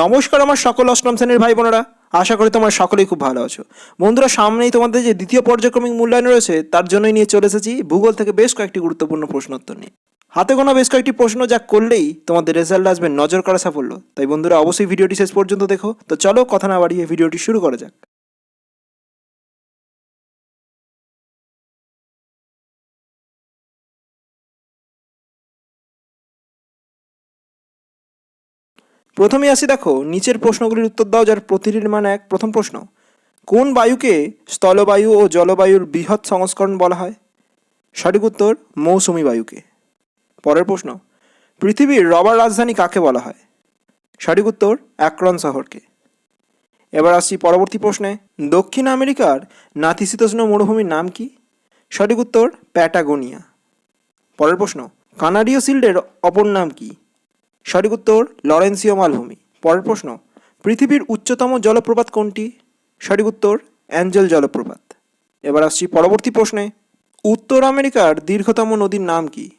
নমস্কার আমার সকল অষ্টম শ্রেণির ভাই বোনেরা। আশা করি তোমরা সকলেই খুব ভালো আছো। বন্ধুরা, সামনেই তোমাদের যে দ্বিতীয় পর্যায়ক্রমিক মূল্যায়ন রয়েছে, তার জন্যই নিয়ে চলে এসেছি ভূগোল থেকে বেশ কয়েকটি গুরুত্বপূর্ণ প্রশ্নোত্তর নিয়ে। হাতে গোনা বেশ কয়েকটি প্রশ্ন যা করলেই তোমাদের রেজাল্ট আসবে নজর করা সাফল্য। তাই বন্ধুরা, অবশ্যই ভিডিওটি শেষ পর্যন্ত দেখো। তো চলো, কথা না বাড়িয়ে ভিডিওটি শুরু করা যাক। প্রথমে আসি দেখো, নিচের প্রশ্নগুলির উত্তর দাও যার প্রতিটির মান এক। প্রথম প্রশ্ন, কোন বায়ুকে স্থলবায়ু ও জলবায়ুর বৃহৎ সংস্করণ বলা হয়? সঠিক উত্তর, মৌসুমি বায়ুকে। পরের প্রশ্ন, পৃথিবীর রবার রাজধানী কাকে বলা হয়? সঠিক উত্তর, অ্যাক্রন শহরকে। এবার আসছি পরবর্তী প্রশ্নে, দক্ষিণ আমেরিকার নাতিশীতোষ্ণ মরুভূমির নাম কি? সঠিক উত্তর, প্যাটাগোনিয়া। পরের প্রশ্ন, কানাডীয় শিল্ডের অপর নাম কি? সঠিক উত্তর লরেন্সীয় মালভূমি। পরের প্রশ্ন, পৃথিবীর উচ্চতম জলপ্রপাত কোনটি? সঠিক উত্তর, অ্যাঞ্জেল জলপ্রপাত। এবার আসছি পরবর্তী প্রশ্নে, উত্তর আমেরিকার দীর্ঘতম নদীর নাম কি?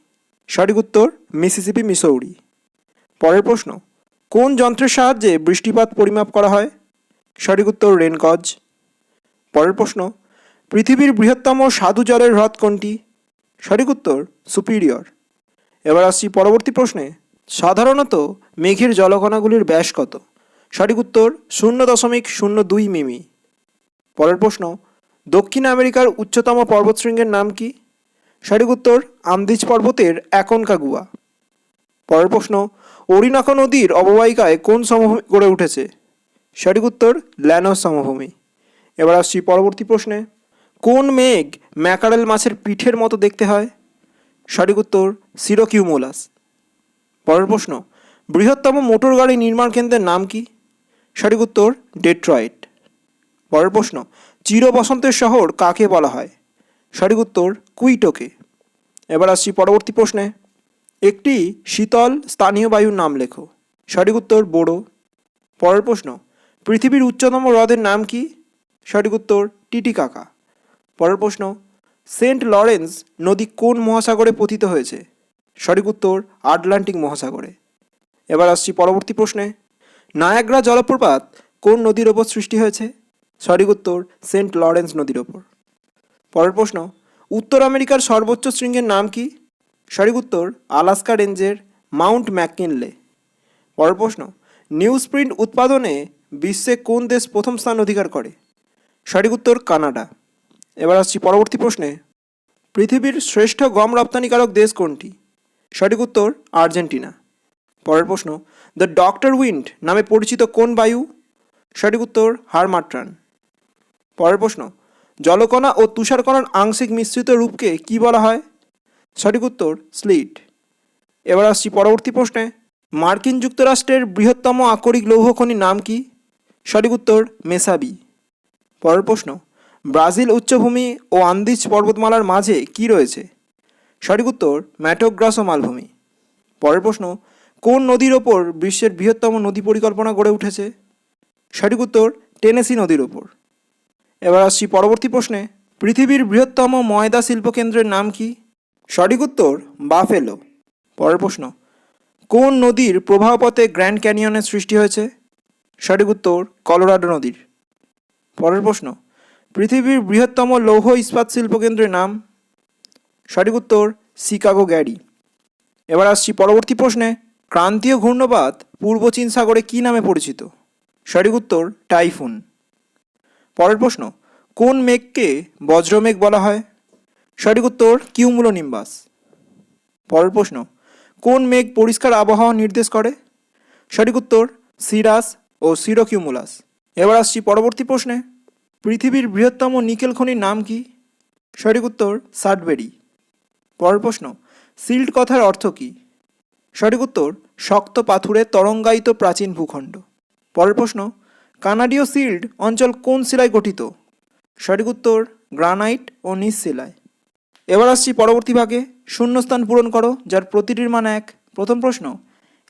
সঠিক উত্তর, মিসিসিপি, মিসৌরি। পরের প্রশ্ন, কোন যন্ত্রের সাহায্যে বৃষ্টিপাত পরিমাপ করা হয়? সঠিক উত্তর, রেনকজ। পরের প্রশ্ন, পৃথিবীর বৃহত্তম সাধু জলের হ্রদ কোনটি? সঠিক উত্তর, সুপিরিয়র। এবার আসছি পরবর্তী প্রশ্নে সাধারণত মেঘের জলকণাগুলির ব্যাস কত? সঠিক উত্তর শূন্য দশমিক শূন্য দুই মিমি। পরের প্রশ্ন, দক্ষিণ আমেরিকার উচ্চতম পর্বতশৃঙ্গের নাম কি? সঠিক উত্তর আমদিজ পর্বতের অ্যাকনকাগুয়া পরের প্রশ্ন, অরিনাকা নদীর অববাহিকায় কোন সমভূমি গড়ে উঠেছে? সঠিক উত্তর, ল্যানোস সমভূমি। এবার আসছি পরবর্তী প্রশ্নে, কোন মেঘ ম্যাকারেল মাছের পিঠের মতো দেখতে হয়? সঠিক উত্তর, সিরোকিউমোলাস। পরের প্রশ্ন, বৃহত্তম মোটর গাড়ি নির্মাণ কেন্দ্রের নাম কি? সঠিক উত্তর, ডেট্রয়েট। পরের প্রশ্ন চির বসন্তের শহর কাকে বলা হয়? সঠিক উত্তর, কুইটোকে। এবার আসছি পরবর্তী প্রশ্নে। একটি শীতল স্থানীয় বায়ুর নাম লেখো। সঠিক উত্তর, বোড়ো। পরের প্রশ্ন, পৃথিবীর উচ্চতম হ্রদের নাম কি? সঠিক উত্তর, টিটিকাকা। পরের প্রশ্ন, সেন্ট লরেন্স নদী কোন মহাসাগরে পতিত হয়েছে? সঠিক উত্তর আটলান্টিক মহাসাগরে। এবার আসছি পরবর্তী প্রশ্নে। নায়াগ্রা জলপ্রপাত কোন নদীর ওপর সৃষ্টি হয়েছে? সঠিক উত্তর, সেন্ট লরেন্স নদীর ওপর। পরের প্রশ্ন, উত্তর আমেরিকার সর্বোচ্চ শৃঙ্গের নাম কি? সঠিক উত্তর, আলাস্কা রেঞ্জের মাউন্ট ম্যাককিনলে। পরের প্রশ্ন নিউজ প্রিন্ট উৎপাদনে বিশ্বে কোন দেশ প্রথম স্থান অধিকার করে? সঠিক উত্তর, কানাডা। এবার আসছি পরবর্তী প্রশ্নে, পৃথিবীর শ্রেষ্ঠ গম রপ্তানিকারক দেশ কোনটি? সঠিক উত্তর আর্জেন্টিনা। পরের প্রশ্ন, দ্য ডক্টর উইন্ড নামে পরিচিত কোন বায়ু? সঠিক উত্তর, হারমাট্রান। পরের প্রশ্ন, জলকণা ও তুষারকণার আংশিক মিশ্রিত রূপকে কি বলা হয়? সঠিক উত্তর, স্লিট। এবার আসছি পরবর্তী প্রশ্নে, মার্কিন যুক্তরাষ্ট্রের বৃহত্তম আকরিক লৌহ খনির নাম কি? সঠিক উত্তর, মেসাবি। পরের প্রশ্ন, ব্রাজিল উচ্চভূমি ও আন্দিজ পর্বতমালার মাঝে কি রয়েছে? সঠিক উত্তর, ম্যাটোগ্রাসো মালভূমি। পরের প্রশ্ন, কোন নদীর ওপর বিশ্বের বৃহত্তম নদী পরিকল্পনা গড়ে উঠেছে? সঠিক উত্তর, টেনেসি নদীর ওপর। এবার আসছি পরবর্তী প্রশ্নে, পৃথিবীর বৃহত্তম ময়দা শিল্পকেন্দ্রের নাম কি? সঠিক উত্তর, বাফেলো। পরের প্রশ্ন, কোন নদীর প্রবাহপথে গ্র্যান্ড ক্যানিয়নের সৃষ্টি হয়েছে? সঠিক উত্তর, কলোরাডো নদীর। পরের প্রশ্ন, পৃথিবীর বৃহত্তম লৌহ ইস্পাত শিল্পকেন্দ্রের নাম? সঠিক উত্তর, শিকাগো গ্যারি। এবার আসছি পরবর্তী প্রশ্নে, ক্রান্তীয় ঘূর্ণবাত পূর্ব চীন সাগরে কী নামে পরিচিত? সঠিক উত্তর, টাইফুন। পরের প্রশ্ন, কোন মেঘকে বজ্রমেঘ বলা হয়? সঠিক উত্তর, কিউমুলো নিম্বাস। পরের প্রশ্ন, কোন মেঘ পরিষ্কার আবহাওয়া নির্দেশ করে? সঠিক উত্তর, সিরাস ও সিরোকিউমুলাস। এবার আসছি পরবর্তী প্রশ্নে, পৃথিবীর বৃহত্তম নিকেল খনির নাম কি? সঠিক উত্তর সাডবেরি পরের প্রশ্ন, সিল্ট কথার অর্থ কী? সঠিক উত্তর, শক্ত পাথুরে তরঙ্গায়িত প্রাচীন ভূখণ্ড। পরের প্রশ্ন, কানাডীয় সিল্ড অঞ্চল কোন শিলায় গঠিত? সঠিক উত্তর, গ্রানাইট ও নিস শিলায়। এবার আসছি পরবর্তী ভাগে, শূন্যস্থান পূরণ করো, যার প্রতিটির মান এক। প্রথম প্রশ্ন,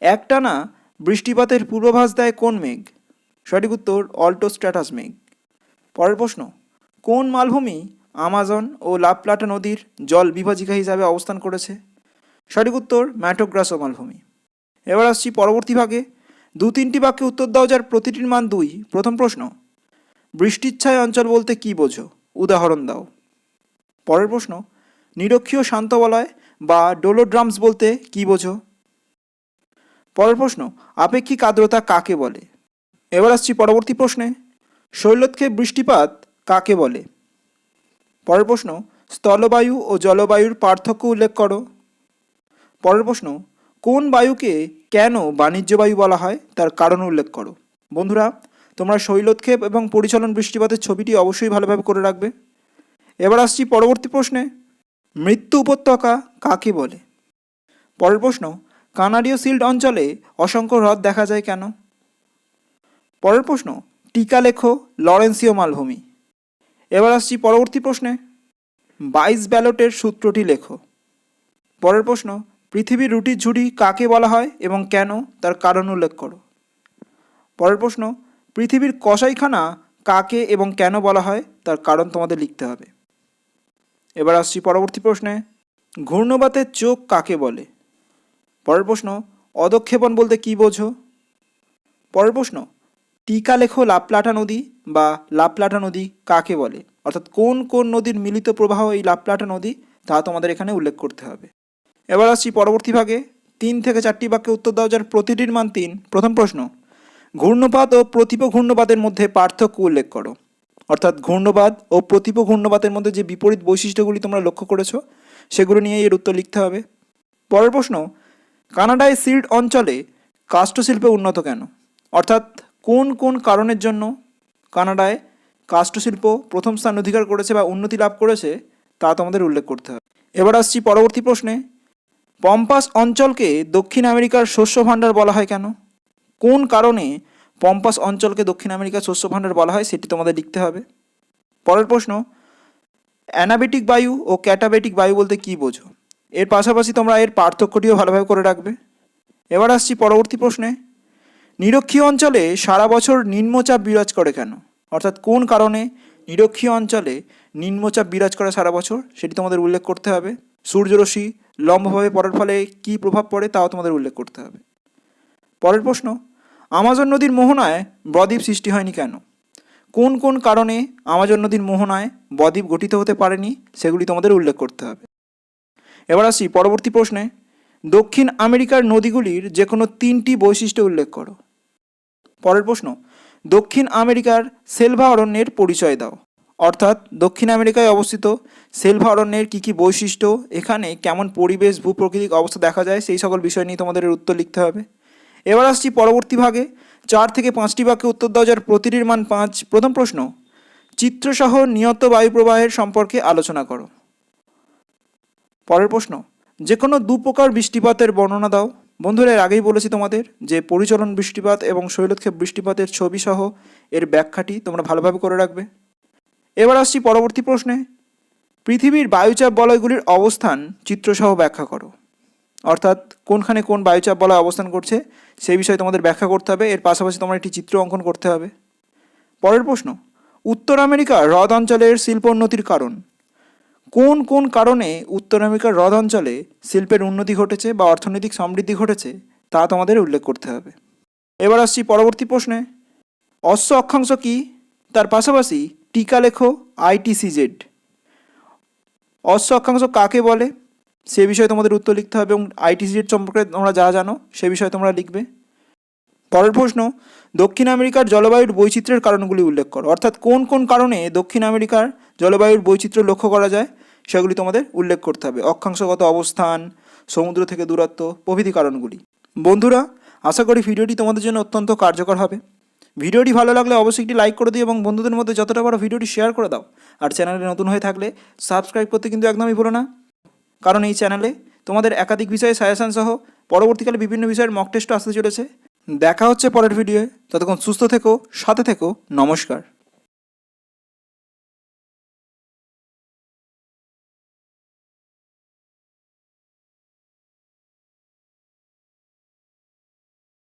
একটানা বৃষ্টিপাতের পূর্বাভাস দেয় কোন মেঘ? সঠিক উত্তর অল্টো স্ট্র্যাটাস মেঘ। পরের প্রশ্ন, কোন মালভূমি আমাজন ও লাপ্লাটা নদীর জল বিভাজিকা হিসাবে অবস্থান করেছে। সঠিক উত্তর ম্যাটোগ্রাসো মালভূমি। এবার আসছি পরবর্তী ভাগে। দু তিনটি বাক্যে উত্তর দাও যার প্রতিটির মান দুই। প্রথম প্রশ্ন বৃষ্টিচ্ছায় অঞ্চল বলতে কি বোঝো? উদাহরণ দাও। পরের প্রশ্ন, নিরক্ষীয় শান্ত বলয় বা ডোলোড্রামস বলতে কি বোঝো? পরের প্রশ্ন, আপেক্ষিক আর্দ্রতা কাকে বলে? এবার আসছি পরবর্তী প্রশ্নে শৈলক্ষে বৃষ্টিপাত কাকে বলে? পরের প্রশ্ন, স্থলবায়ু ও জলবায়ুর পার্থক্য উল্লেখ করো। পরের প্রশ্ন, কোন বায়ুকে কেন বাণিজ্য বায়ু বলা হয়? তার কারণ উল্লেখ করো। বন্ধুরা, তোমরা শৈলোৎক্ষেপ এবং পরিচালন বৃষ্টিপাতের ছবিটি অবশ্যই ভালোভাবে করে রাখবে। এবার আসছি পরবর্তী প্রশ্নে, মৃত্যু উপত্যকা কাকে বলে? পরের প্রশ্ন কানাডীয় সিল্ড অঞ্চলে অসংখ্য হ্রদ দেখা যায় কেন? পরের প্রশ্ন টিকা লেখো লরেন্সীয় মালভূমি। এবার আসছি পরবর্তী প্রশ্নে। বাইশ ব্যালটের সূত্রটি লেখো। পরের প্রশ্ন, পৃথিবীর রুটির ঝুড়ি কাকে বলা হয় এবং কেন তার কারণ উল্লেখ করো। পরের প্রশ্ন, পৃথিবীর কসাইখানা কাকে এবং কেন বলা হয় তার কারণ তোমাদের লিখতে হবে। এবার আসছি পরবর্তী প্রশ্নে, ঘূর্ণবাতের চোখ কাকে বলে? পরের প্রশ্ন অদক্ষেপণ বলতে কি বোঝো? পরের প্রশ্ন টিকা লেখো লাপলাটা নদী বা লাপলাটা নদী কাকে বলে? অর্থাৎ কোন কোন নদীর মিলিত প্রবাহ এই লাপলাটা নদী? তা তোমাদের এখানে উল্লেখ করতে হবে। এবার আসছি পরবর্তী ভাগে। তিন থেকে চারটি বাক্যে উত্তর দাও, যার প্রতিটির মান তিন। প্রথম প্রশ্ন, ঘূর্ণপাত ও প্রতিপ ঘূর্ণপাতের মধ্যে পার্থক্য উল্লেখ করো। অর্থাৎ ঘূর্ণবাদ ও প্রতিপ ঘূর্ণপাতের মধ্যে যে বিপরীত বৈশিষ্ট্যগুলি তোমরা লক্ষ্য করেছ, সেগুলো নিয়ে এর উত্তর লিখতে হবে। পরের প্রশ্ন, কানাডায় সিল্ড অঞ্চলে কাষ্ঠশিল্পে উন্নত কেন? অর্থাৎ কোন কোন কারণের জন্য কানাডায় কাষ্ঠশিল্প প্রথম স্থান অধিকার করেছে বা উন্নতি লাভ করেছে, তা তোমাদের উল্লেখ করতে হবে। এবার আসছি পরবর্তী প্রশ্নে। পম্পাস অঞ্চলকে দক্ষিণ আমেরিকার শস্য ভাণ্ডার বলা হয় কেন? কোন কারণে পম্পাস অঞ্চলকে দক্ষিণ আমেরিকার শস্য ভাণ্ডার বলা হয় সেটি তোমাদের লিখতে হবে। পরের প্রশ্ন, অ্যানাবেটিক বায়ু ও ক্যাটাবেটিক বায়ু বলতে কী বোঝো? এর পাশাপাশি তোমরা এর পার্থক্যটিও ভালোভাবে করে রাখবে। এবার আসছি পরবর্তী প্রশ্নে। নিরক্ষীয় অঞ্চলে সারা বছর নিম্নচাপ বিরাজ করে কেন? অর্থাৎ কোন কারণে নিরক্ষীয় অঞ্চলে নিম্নচাপ বিরাজ করে সারা বছর? সেটি তোমাদের উল্লেখ করতে হবে। সূর্যরশ্মি লম্বভাবে পড়ার ফলে কী প্রভাব পড়ে তাও তোমাদের উল্লেখ করতে হবে। পরের প্রশ্ন, আমাজন নদীর মোহনায় বদ্বীপ সৃষ্টি হয়নি কেন? কোন কোন কারণে আমাজন নদীর মোহনায় বদ্বীপ গঠিত হতে পারেনি, সেগুলি তোমাদের উল্লেখ করতে হবে। এবার আসি পরবর্তী প্রশ্নে। দক্ষিণ আমেরিকার নদীগুলির যে কোনো তিনটি বৈশিষ্ট্য উল্লেখ করো। পরের প্রশ্ন, দক্ষিণ আমেরিকার সেলভা অরণ্যের পরিচয় দাও। অর্থাৎ, দক্ষিণ আমেরিকায় অবস্থিত সেলভা অরণ্যের কী কী বৈশিষ্ট্য, এখানে কেমন পরিবেশ ভূপ্রকৃতিক অবস্থা দেখা যায়, সেই সকল বিষয় নিয়ে তোমাদের উত্তর লিখতে হবে। এবার আসছি পরবর্তী ভাগে, চার থেকে পাঁচটি বাক্যে উত্তর দেওয়া যার প্রতিটির মান পাঁচ। প্রথম প্রশ্ন, চিত্রসহ নিয়ত বায়ু প্রবাহের সম্পর্কে আলোচনা করো। পরের প্রশ্ন যে কোনো দু প্রকার বৃষ্টিপাতের বর্ণনা দাও। বন্ধুরা, এর আগেই বলেছি তোমাদের যে পরিচলন বৃষ্টিপাত এবং শৈলক্ষেপ বৃষ্টিপাতের ছবি সহ এর ব্যাখ্যাটি তোমরা ভালোভাবে করে রাখবে। এবার আসছি পরবর্তী প্রশ্নে। পৃথিবীর বায়ুচাপ বলয়গুলির অবস্থান চিত্রসহ ব্যাখ্যা করো। অর্থাৎ কোনখানে কোন বায়ুচাপ বলয় অবস্থান করছে সেই বিষয়ে তোমাদের ব্যাখ্যা করতে হবে। এর পাশাপাশি তোমার একটি চিত্র অঙ্কন করতে হবে। পরের প্রশ্ন, উত্তর আমেরিকা হ্রদ অঞ্চলের শিল্পোন্নতির কারণ। কোন কোন কারণে উত্তর আমেরিকার হ্রদ অঞ্চলে শিল্পের উন্নতি ঘটেছে বা অর্থনৈতিক সমৃদ্ধি ঘটেছে, তা তোমাদের উল্লেখ করতে হবে। এবার আসছি পরবর্তী প্রশ্নে। অশ্ব অক্ষাংশ কি? তার পাশাপাশি টিকা লেখো আইটিসিজেড অশ্ব অক্ষাংশ কাকে বলে? সে বিষয়ে তোমাদের উত্তর লিখতে হবে এবং আইটিসিজেড সম্পর্কে তোমরা যা জানো, সে বিষয়ে তোমরা লিখবে। পরের প্রশ্ন, দক্ষিণ আমেরিকার জলবায়ুর বৈচিত্র্যের কারণগুলি উল্লেখ করো। অর্থাৎ কোন কোন কারণে দক্ষিণ আমেরিকার জলবায়ুর বৈচিত্র্য লক্ষ্য করা যায়, সেগুলি তোমাদের উল্লেখ করতে হবে। অক্ষাংশগত অবস্থান, সমুদ্র থেকে দূরত্ব, প্রভৃতি কারণগুলি। বন্ধুরা, আশা করি ভিডিওটি তোমাদের জন্য অত্যন্ত কার্যকর হবে। ভিডিওটি ভালো লাগলে অবশ্যই একটি লাইক করে দিও এবং বন্ধুদের মধ্যে যতটা পারো ভিডিওটি শেয়ার করে দাও। আর চ্যানেলে নতুন হয়ে থাকলে সাবস্ক্রাইব করতে কিন্তু একদমই ভুলো না। কারণ এই চ্যানেলে তোমাদের একাধিক বিষয়ে সাজেশন সহ পরবর্তীকালে বিভিন্ন বিষয়ের মক টেস্টও আসতে চলেছে। দেখা হচ্ছে পরের ভিডিওয়ে। ততক্ষণ সুস্থ থেকো সাথে থেকো নমস্কার।